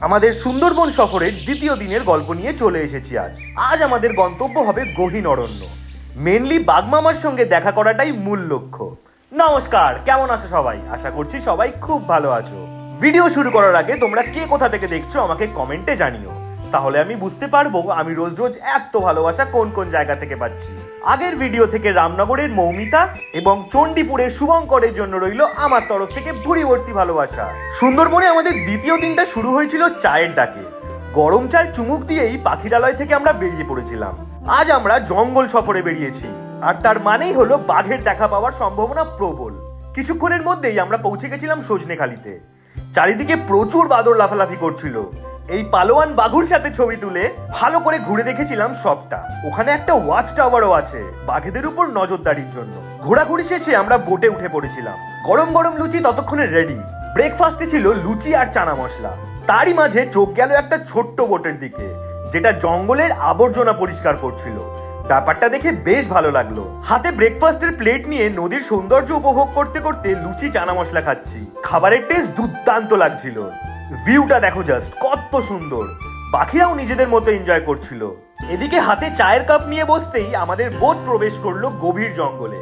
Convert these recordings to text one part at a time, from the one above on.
আমাদের সুন্দরবন সফরের দ্বিতীয় দিনের গল্প নিয়ে চলে এসেছি আজ। আজ আমাদের গন্তব্য হবে গহীন অরণ্য। মেনলি বাগমামার সঙ্গে দেখা করাটাই মূল লক্ষ্য। নমস্কার, কেমন আছো সবাই? আশা করছি সবাই খুব ভালো আছো। ভিডিও শুরু করার আগে তোমরা কে কোথা থেকে দেখছ আমাকে কমেন্টে জানিও। তাহলে আমি বুঝতে পারব আমি রোজ রোজ এত ভালোবাসা কোন কোন জায়গা থেকে পাচ্ছি। আগের ভিডিও থেকে রামনগরের মৌমিতা এবং চণ্ডীপুরের শুভঙ্করের জন্য রইল আমার তরফ থেকে ভুড়ি ভর্তি ভালোবাসা। সুন্দরবনে আমাদের দ্বিতীয় দিনটা শুরু হয়েছিল চায়ের ডাকে। গরম চায় চুমুক দিয়েই পাখিরালয় থেকে আমরা বেরিয়ে পড়েছিলাম। আজ আমরা জঙ্গল সফরে বেরিয়েছি আর তার মানেই হলো বাঘের দেখা পাওয়ার সম্ভাবনা প্রবল। কিছুক্ষণের মধ্যেই আমরা পৌঁছে গেছিলাম সজনেখালিতে। চারিদিকে প্রচুর বাদর লাফালাফি করছিল। এই পালোয়ান বাঘুর সাথে ছবি তুলে ভালো করে ঘুরে দেখেছিলাম সবটা। ওখানে একটা ওয়াচ টাওয়ারও আছে, বাঘেদের উপর নজরদারির জন্য। ঘোরাঘুরি শেষে আমরা বোটে উঠে পড়েছিলাম। গরম গরম লুচি ততক্ষণে রেডি ব্রেকফাস্টে ছিল লুচি আর চানা মশলা। তারই মাঝে চোখ গেল একটা ছোট্ট বোটের দিকে, যেটা জঙ্গলের আবর্জনা পরিষ্কার করছিল। ব্যাপারটা দেখে বেশ ভালো লাগল। হাতে ব্রেকফাস্টের প্লেট নিয়ে নদীর সৌন্দর্য উপভোগ করতে করতে লুচি, চানা মশলা খাচ্ছি। খাবারের টেস্ট দুর্দান্ত লাগছিল। ভিউটা দেখো জাস্ট কত সুন্দর। পাখিরাও নিজেদের মতো এনজয় করছিল। এদিকে হাতে চায়ের কাপ নিয়ে বসতেই আমাদের বোট প্রবেশ করল গভীর জঙ্গলে।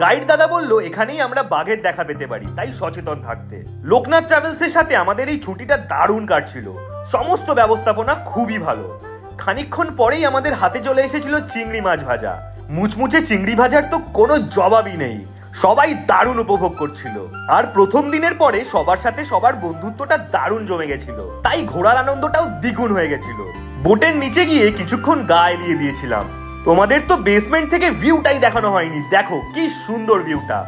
গাইড দাদা বলল, এখানেই আমরা বাঘের দেখা পেতে পারি, তাই সচেতন থাকতে। লোকনাথ ট্রাভেলসের সাথে আমাদের এই ছুটিটা দারুণ কাটছিল। সমস্ত ব্যবস্থাপনা খুবই ভালো। খানিকক্ষণ পরেই আমাদের হাতে চলে এসেছিল চিংড়ি মাছ ভাজা। মুচমুচে চিংড়ি ভাজার তো কোনো জবাবই নেই। সবাই দারুণ উপভোগ করছিল। আর প্রথম দিনের পরে সবার সাথে সবার বন্ধুত্বটা দারুণ জমে গেছিল। তাই ঘোরার আনন্দটাও দ্বিগুণ হয়ে গেছিল। বোটের নিচে গিয়ে কিছুক্ষণ গা এলিয়ে দিয়েছিলাম। তোমাদের তো বেসমেন্ট থেকে ভিউটাই দেখানো হয়নি। দেখো, কি সুন্দর ভিউটা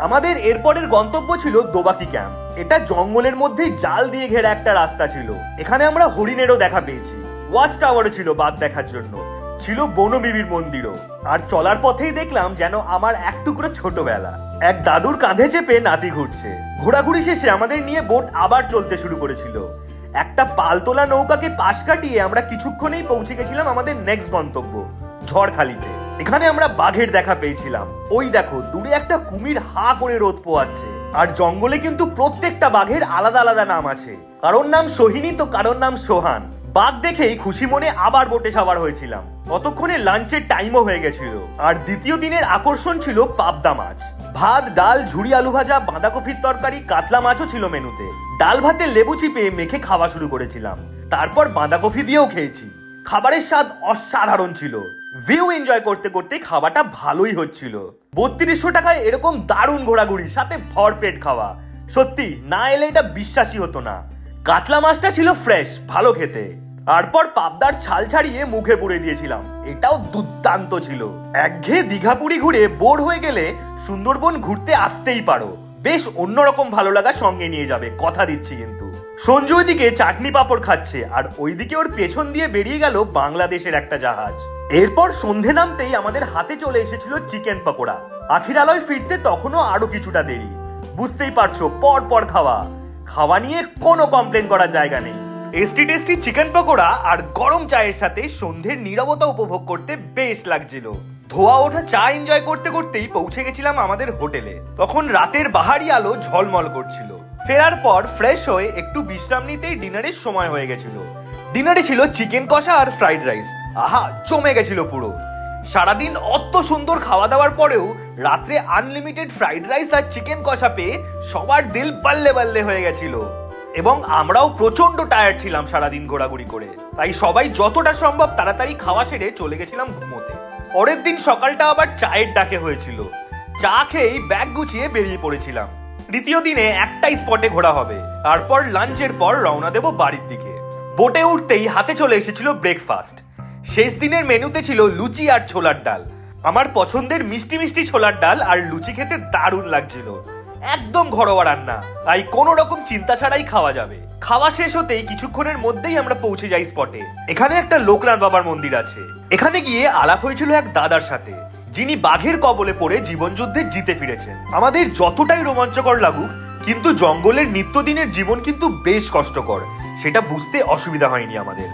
আমাদের এরপরের গন্তব্য ছিল দোবাকি ক্যাম্প এটা জঙ্গলের মধ্যে জাল দিয়ে ঘেরা একটা রাস্তা ছিল। এখানে আমরা হরিণেরও দেখা পেয়েছি। ওয়াচ টাওয়ারও ছিল বাদ দেখার জন্য। ছিল বনবিবির মন্দিরও। আর চলার পথেই দেখলাম যেন আমার এক টুকরো ছোটবেলা। এক দাদুর কাঁধে চেপে নাতি ঘুরছে। ঘোরাঘুরি শেষে আমাদের নিয়ে বোট আবার চলতে শুরু করেছিল। একটা পালতোলা নৌকাকে পাশ কাটিয়ে আমরা কিছুক্ষণেই পৌঁছে গেছিলাম আমাদের নেক্সট গন্তব্য, ঝড়খালিতে। এখানে আমরা বাঘের দেখা পেয়েছিলাম। ওই দেখো, দূরে একটা কুমির হা করে রোদ পোয়াচ্ছে। আর জঙ্গলে কিন্তু প্রত্যেকটা বাঘের আলাদা আলাদা নাম আছে। কারোর নাম সোহিনী তো কারোর নাম সোহান। বাঘ দেখেই খুশি মনে আবার বোটে সাবার হয়েছিলাম। ততক্ষণে লাঞ্চের টাইমও হয়ে গেছিল। আর দ্বিতীয় দিনের আকর্ষণ ছিল পাবদা মাছ। ভাত, ডাল, ঝুড়ি আলু ভাজা, বাঁধাকপির তরকারি, কাতলা মাছও ছিল মেনুতে। ডাল ভাতে লেবু চিপে মেখে খাওয়া শুরু করেছিলাম। তারপর বাঁধাকপি দিয়েও খেয়েছি। খাবারের স্বাদ অসাধারণ ছিল। ভিউ এনজয় করতে করতে খাওয়াটা ভালোই হচ্ছিল। বত্রিশশো টাকায় এরকম দারুণ ঘোরাঘুরি সাথে ভরপেট খাওয়া। সত্যি, না এলে এটা বিশ্বাসই হতো না। কাতলা মাছটা ছিল ফ্রেশ ভালো খেতে। তারপর পাবদার ছাল ছাড়িয়ে মুখে পুড়ে দিয়েছিলাম। এটাও দুর্দান্ত ছিল। একঘেয়ে দীঘাপুরি ঘুরে বোর হয়ে গেলে সুন্দরবন ঘুরতে আসতেই পারো। বেশ অন্যরকম ভালো লাগা সঙ্গে নিয়ে যাবে, কথা দিচ্ছি কিন্তু। সঞ্জু ওইদিকে চাটনি পাপড় খাচ্ছে, আর ওইদিকে ওর পেছন দিয়ে বেরিয়ে গেল বাংলাদেশের একটা জাহাজ। এরপর সন্ধে নামতেই আমাদের হাতে চলে এসেছিল চিকেন পকোড়া। আখিরালয় ফিরতে তখনও আরও কিছুটা দেরি। বুঝতেই পারছ পর পর খাওয়া। খাওয়া নিয়ে কোনো কমপ্লেন করার জায়গা নেই। টেস্টি টেস্টি চিকেন পকোড়া আর গরম চায়ের সাথে সন্ধ্যের নীরবতা উপভোগ করতে বেশ লাগছিল। ধোয়া ওঠা চা এনজয় করতে করতেই পৌঁছে গেছিলাম আমাদের হোটেলে তখন রাতের বাহারি আলো ঝলমল করছিল। ফেরার পর ফ্রেশ হয়ে একটু বিশ্রাম নিতেই ডিনারের সময় হয়ে গেছিল। ডিনারে ছিল চিকেন কষা আর ফ্রাইড রাইস আহা, জমে গেছিল পুরো। সারাদিন অত সুন্দর খাওয়া দাওয়ার পরেও রাত্রে আনলিমিটেড ফ্রাইড রাইস আর চিকেন কষা পেয়ে সবার দিল পাল্লে পাল্লে হয়ে গেছিল। এবং আমরাও প্রচণ্ড টায়ার্ড ছিলাম সারাদিন ঘোরাঘুরি করে। তাই সবাই যতটা সম্ভব তাড়াতাড়ি খাওয়া সেরে চলে গেছিলাম ঘুমোতে। পরের দিন সকালটা আবার চায়ের ডাকে হয়েছিল। চা খেয়েই ব্যাগ গুছিয়ে বেরিয়ে পড়েছিলাম। তৃতীয় দিনে একটাই স্পটে ঘোরা হবে। তারপর লাঞ্চের পর রওনা দেব বাড়ির দিকে। বোটে উঠতেই হাতে চলে এসেছিল ব্রেকফাস্ট শেষ দিনের মেনুতে ছিল লুচি আর ছোলার ডাল। আমার পছন্দের মিষ্টি মিষ্টি ছোলার ডাল আর লুচি খেতে দারুণ লাগছিল। একদম ঘরোয়া রান্না, তাই কোনো রকম চিন্তা ছাড়াই খাওয়া যাবে। খাওয়া শেষ হতেই কিছুক্ষণের মধ্যেই আমরা পৌঁছে যাই স্পটে এখানে একটা লোকনাথ বাবার মন্দির আছে। এখানে গিয়ে আলাপ হয়েছিল এক দাদার সাথে, যিনি বাঘের কবলে পড়ে জীবনযুদ্ধে জিতে ফিরেছেন। আমাদের যতটাই রোমাঞ্চকর লাগুক, কিন্তু জঙ্গলের নিত্যদিনের জীবন কিন্তু বেশ কষ্টকর। সেটা বুঝতে অসুবিধা হয়নি আমাদের।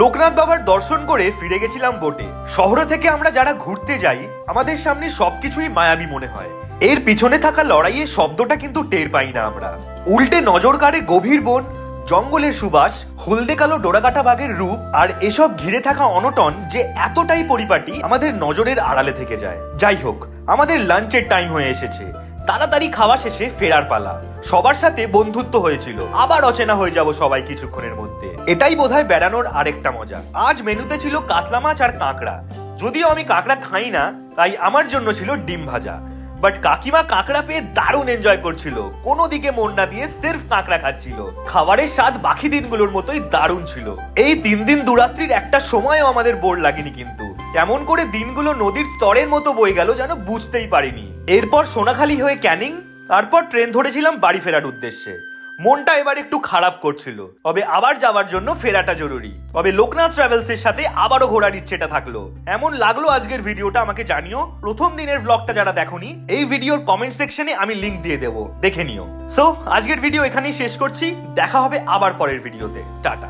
লোকনাথ বাবার দর্শন করে ফিরে গেছিলাম বোটে। শহরে থেকে আমরা যারা ঘুরতে যাই, আমাদের সামনে সবকিছুই মায়াবী মনে হয়। এর পিছনে থাকা লড়াইয়ের শব্দটা কিন্তু টের পাই না আমরা। উল্টে নজর কাড়ে গভীর বন, জঙ্গলের সুবাস, হলদে কালো ডোরাকাটা বাঘের রূপ, আর এসব ঘিরে থাকা অনটন যে এতটাই পরিপাটি আমাদের নজরের আড়ালে থেকে যায়। যাই হোক, আমাদের লাঞ্চের টাইম হয়ে এসেছে। তাড়াতাড়ি খাওয়া শেষে ফেরার পালা। সবার সাথে বন্ধুত্ব হয়েছিল। আবার অচেনা হয়ে যাব সবাই কিছুক্ষণের মধ্যে। এটাই বোধহয় বেড়ানোর আরেকটা মজা। আজ মেনুতে ছিল কাতলা মাছ আর কাঁকড়া। যদিও আমি কাঁকড়া খাই না, তাই আমার জন্য ছিল ডিম ভাজা। বাট কাকিমা কাঁকড়া পেয়ে দারুণ এনজয় করছিল। কোনো দিকে মন না দিয়ে সির্ফ কাঁকড়া খাচ্ছিল। খাবারের স্বাদ বাকি দিনগুলোর মতোই দারুণ ছিল। এই তিন দিন দুরাত্রির একটা সময়ও আমাদের বোর লাগেনি কিন্তু। কেমন করে দিনগুলো নদীর স্তরের মতো বয়ে গেল যেন বুঝতেই পারিনি। এরপর সোনাখালি হয়ে ক্যানিং, তারপর ট্রেন ধরেছিলাম বাড়ি ফেরার উদ্দেশ্যে। মনটা এবার একটু খারাপ করছিল। তবে আবার যাওয়ার জন্য ফেরাটা জরুরি। তবে লোকনাথ ট্রাভেলস এর সাথে আবারও ঘোরার ইচ্ছেটা থাকল। এমন লাগল আজকের ভিডিওটা, আমাকে জানিও। প্রথম দিনের ব্লগটা যারা দেখনি, এই ভিডিওর কমেন্ট সেকশনে আমি লিংক দিয়ে দেবো। দেখে নিও। সো আজকের ভিডিও এখানেই শেষ করছি। দেখা হবে আবার পরের ভিডিওতে টাটা।